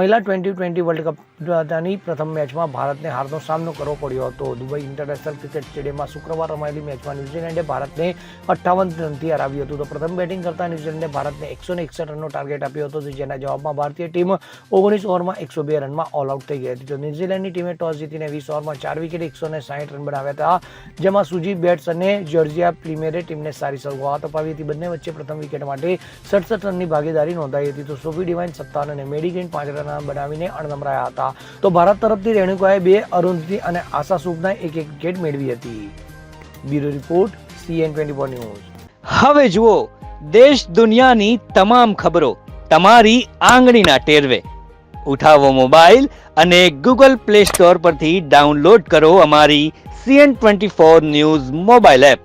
મહિલા twenty twenty world કપની પ્રથમ મેચમાં ભારતને હારનો સામનો કરવો પડ્યો હતો. દુબઈ ઇન્ટરનેશનલ ક્રિકેટ સ્ટેડિયમમાં શુક્રવાર રમાયેલી મેચમાં ન્યૂઝીલેન્ડે ભારતને અઠ્ઠાવન રનથી હરાવ્યું હતું. તો પ્રથમ બેટિંગ કરતા ન્યૂઝીલેન્ડે ભારતને એકસો ને એકસઠ રનનો ટાર્ગેટ આપ્યો હતો જેના જવાબમાં ભારતીય ટીમ ઓગણીસ ઓવરમાં એકસો બે રનમાં ઓલ આઉટ થઈ ગઈ હતી. તો ન્યૂઝીલેન્ડની ટીમે ટોસ જીતીને વીસ ઓવરમાં ચાર વિકેટ એકસો ને સાઠ રન બનાવ્યા હતા, જેમાં સુજી બેટ્સ અને જોર્જિયા પ્રીમિયરે ટીમને સારી શરૂઆત અપાવી હતી. બંને વચ્ચે પ્રથમ વિકેટ માટે સડસઠ રનની ભાગીદારી નોંધાઈ હતી. તો સોફી ડિવાઇન સત્તાવન અને મેડિગેન પાંચ રન બનાવીને અણનમરાયા હતા. તો ભારત તરફથી રેણુકાએ બે અરુંધતી અને આશા સુપના એક એક વિકેટ મેળવી હતી. Bureau report CN twenty four news. હવે જુઓ, દેશ દુનિયાની તમામ ખબરો તમારી આંગળીના ટેરવે. ઉઠાવો મોબાઈલ અને ગૂગલ પ્લે સ્ટોર પરથી ડાઉનલોડ કરો અમારી CN twenty four news mobile app.